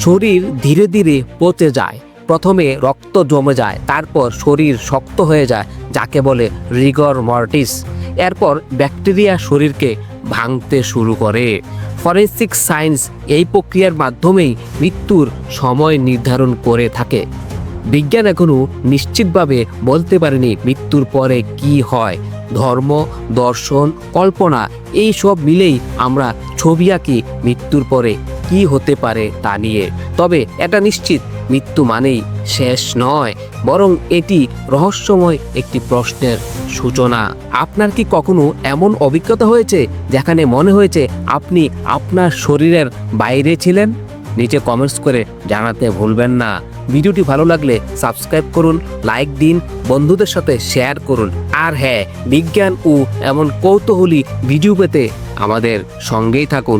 শরীর ধীরে ধীরে পচে যায়। প্রথমে রক্ত জমে যায়, তারপর শরীর শক্ত হয়ে যায়, যাকে বলে রিগর মর্টিস এরপর ব্যাকটেরিয়া শরীরকে ভাঙতে শুরু করে। ফরেন্সিক সায়েন্স এই প্রক্রিয়ার মাধ্যমেই মৃত্যুর সময় নির্ধারণ করে থাকে। বিজ্ঞান এখনও নিশ্চিতভাবে বলতে পারেনি মৃত্যুর পরে কি হয়। ধর্ম, দর্শন, কল্পনা, এই সব মিলেই আমরা ছবি আঁকি মৃত্যুর পরে। কি হতে পারে তা নিয়ে। তবে এটা নিশ্চিত, মৃত্যু মানেই শেষ নয়, বরং এটি রহস্যময় একটি প্রশ্নের সূচনা। আপনার কি কখনো এমন অভিজ্ঞতা হয়েছে যেখানে মনে হয়েছে আপনি আপনার শরীরের বাইরে ছিলেন? নিচে কমেন্টস করে জানাতে ভুলবেন না। ভিডিওটি ভালো লাগলে সাবস্ক্রাইব করুন লাইক দিন, বন্ধুদের সাথে শেয়ার করুন। আর হ্যাঁ বিজ্ঞান ও এমন কৌতূহলী ভিডিও পেতে আমাদের সঙ্গেই থাকুন।